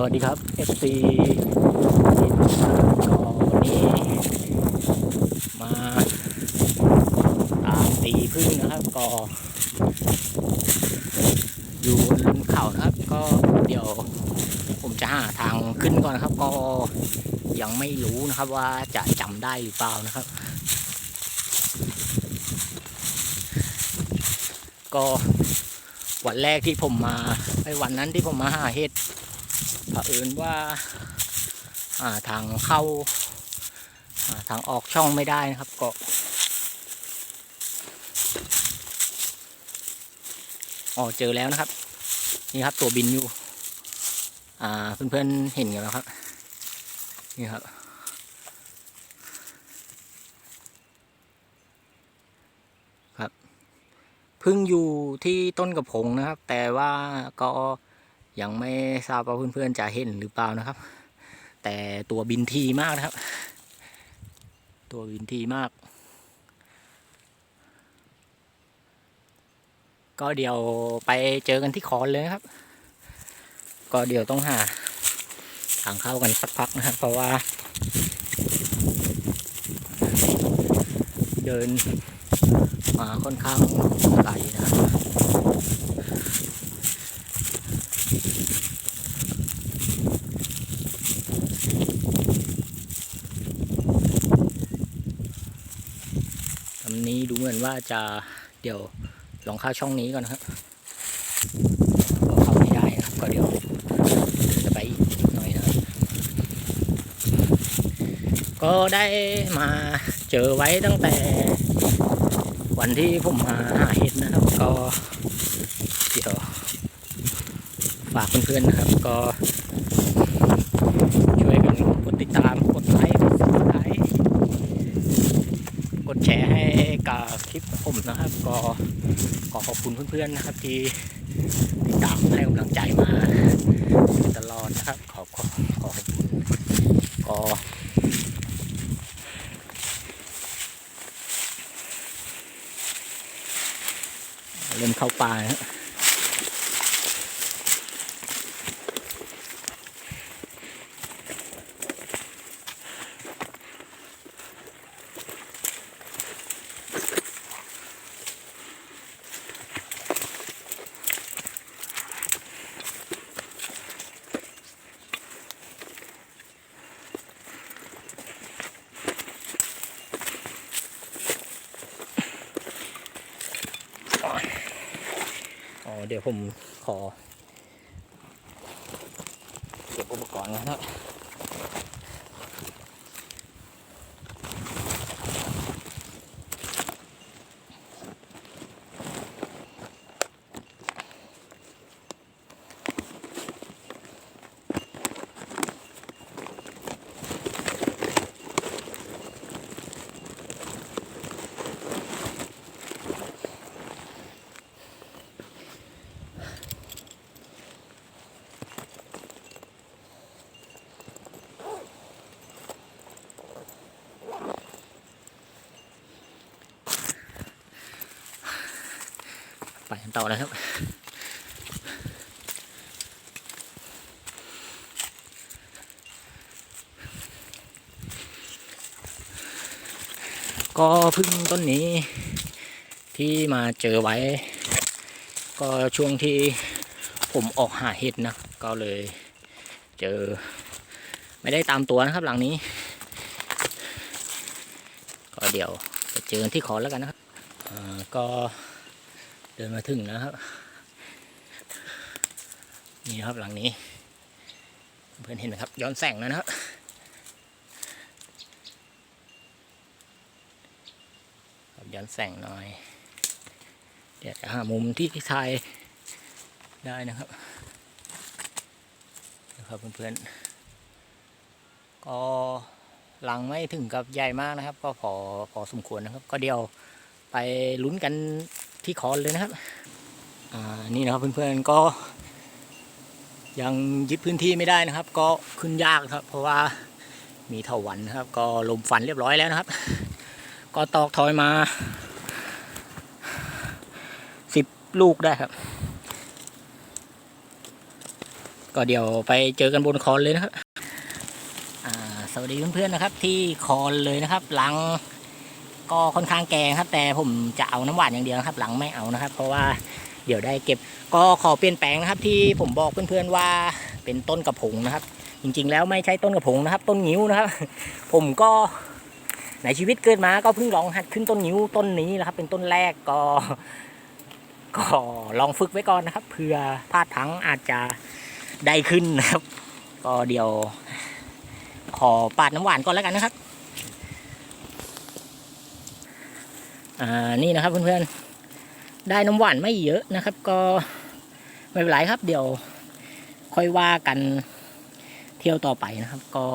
สวัสดีครับ FC ก็วันนี้มาตามตีพึ่งนะครับ ก็ อยู่บนเขานะครับ ก็เดี๋ยวผมจะหาทางขึ้นก่อนนะครับ ก็ยังไม่รู้นะครับว่าจะจำได้หรือเปล่านะครับ ก็วันแรกที่ผมมาไอ้วันนั้นที่ผมมาหาเห็ด เผอิญว่าอ่าทางเข้าทางออกช่องไม่ได้นะครับเก็อ๋อเจอแล้วนะครับ นี่ครับตัวบินอยู่ อ่าเพื่อนๆเห็นกันแล้วครับ นี่ครับ ครับพึ่งอยู่ที่ต้นกระพงนะครับ แต่ว่าก็ ยังไม่ทราบว่าเพื่อนๆจะเห็นหรือเปล่านะครับ แต่ตัวบินทีมากนะครับ ตัวบินทีมาก ก็เดี๋ยวไปเจอกันที่คอนเลยนะครับ ก็เดี๋ยวต้องหาทางเข้ากันสักพักนะครับ เพราะว่า เดินมาค่อนข้างไกลนะครับ ตอนนี้ดูเหมือนว่าจะเดี๋ยวลองเข้าช่องนี้ก่อนนะครับก็เข้าไม่ได้นะครับก็เดี๋ยวจะไปอีกหน่อยนะครับก็ได้มาเจอไว้ตั้งแต่ วันที่ผมมาหาเห็ดนะครับ ก็เดี๋ยวฝากเพื่อนๆนะครับ ก็ช่วยกันกดติดตามกดไลค์กดซับสไครต์กดแชร์ให้กับค ลิปผมนะครับ ก็ขอขอบคุณเพื่อนๆนะครับ ที่ติดตามให้กำลังใจมาตลอดนะครับ ขอบขอบขอบคุณก็เริ่มเข้าป่านะฮะ เดี๋ยวผมขอ เก็บอุปกรณ์นะครับ ต่อเลยครับ ก็พึ่งต้นนี้ที่มาเจอไว้ ก็ช่วงที่ผมออกหาเห็ดนะ ก็เลยเจอ ไม่ได้ตามตัวนะครับหลังนี้ ก็เดี๋ยวจะเจอที่ขอแล้วกันนะครับก็ เดินมาถึงแล้วครับ นี่ครับหลังนี้ เพื่อนเห็นไหมครับ ย้อนแสงแล้วนะครับย้อนแสงหน่อย เดี๋ยวจะหามุมที่ถ่ายได้นะครับนะครับเพื่อนๆก็หลังไม่ถึงกับใหญ่มากนะครับ ก็พอพอสมควรนะครับ ก็เดี๋ยวไปลุ้นกัน ที่คอนเลยนะครับอ่านี่นะครับเพื่อนๆก็ ยังยึดพื้นที่ไม่ได้นะครับ ก็ขึ้นยากครับ เพราะว่ามีเถาวันนะครับ ก็ลมฟันเรียบร้อยแล้วนะครับ ก็ตอกถอยมาสิบลูกได้ครับ ก็เดี๋ยวไปเจอกันบนคอนเลยนะครับสวัสดีเพื่อนๆนะครับ ที่คอนเลยนะครับหลัง ก็ค่อนข้างแกงครับ แต่ผมจะเอาน้ำหวานอย่างเดียวครับ หลังไม่เอานะครับ เพราะว่าเดี๋ยวได้เก็บก็ขอเปลี่ยนแปลงนะครับ ที่ผมบอกเพื่อนๆว่าเป็นต้นกระพงนะครับ จริงๆแล้วไม่ใช่ต้นกระพงนะครับ ต้นงิ้วนะครับ ผมก็ในชีวิตเกิดมาก็เพิ่งลองหัดขึ้นต้นงิ้วต้นนี้นะครับ เป็นต้นแรกก็ก็ลองฝึกไว้ก่อนนะครับเผื่อพลาดพลังอาจจะได้ขึ้นนะครับ ก็เดี๋ยวขอปาดน้ำหวานก่อนแล้วกันนะครับ อ่านี่นะครับเพื่อนๆได้น้ำหวานไม่เยอะนะครับ ก็ไม่เป็นไรครับ เดี๋ยวค่อยว่ากันเที่ยวต่อไปนะครับ ก็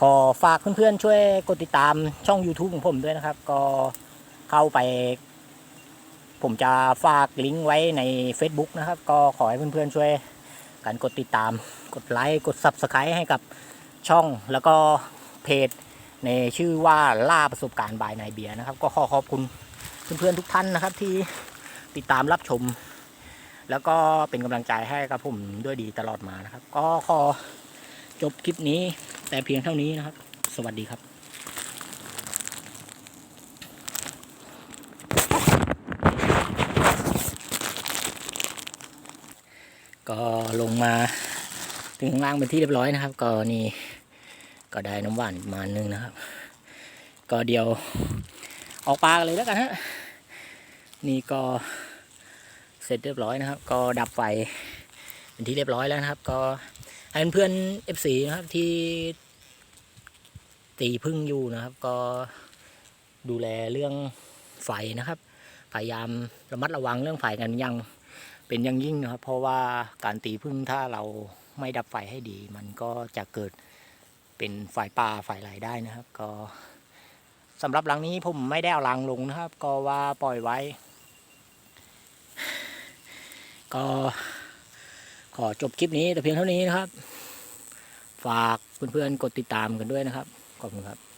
ขอฝากเพื่อนๆ ช่วยกดติดตามช่อง YouTube ของผมด้วยนะครับ ก็เข้าไป ผมจะฝากลิงก์ไว้ใน Facebook นะครับ ก็ขอให้เพื่อนๆช่วยกันกดติดตาม กดไลค์ กด Subscribe ให้กับช่องแล้วก็เพจ ในชื่อว่าล่าประสบการณ์บายนายเบียร์นะครับ ก็ขอขอบคุณเพื่อนๆทุกท่านนะครับที่ติดตามรับชม แล้วก็เป็นกำลังใจให้กับผมด้วยดีตลอดมานะครับ ก็ขอจบคลิปนี้แต่เพียงเท่านี้นะครับ สวัสดีครับก็ลงมาถึงข้างล่างเป็นที่เรียบร้อยนะครับ ก็นี่ ก็ได้น้ำหวานมาณนึงนะครับ ก็เดี๋ยวออกปลากันเลยแล้วกันฮะนี่ก็เสร็จเรียบร้อยนะครับ ก็ดับไฟเป็นที่เรียบร้อยแล้วนะครับ ก็ให้เพื่อนเอฟซีนะครับที่ตีพึ่งอยู่นะครับ ก็ดูแลเรื่องไฟนะครับ พยายามระมัดระวังเรื่องไฟกันยังเป็นย่างยิ่งนะครับ เพราะว่าการตีพึ่งถ้าเราไม่ดับไฟให้ดี มันก็จะเกิด เป็นฝ่ายปลาฝ่ายไหลได้นะครับ ก็สำหรับลังนี้ผมไม่ได้เอาลังลงนะครับ ก็ว่าปล่อยไว้ ก็ขอจบคลิปนี้แต่เพียงเท่านี้นะครับ ฝากเพื่อนๆกดติดตามกันด้วยนะครับขอบคุณครับ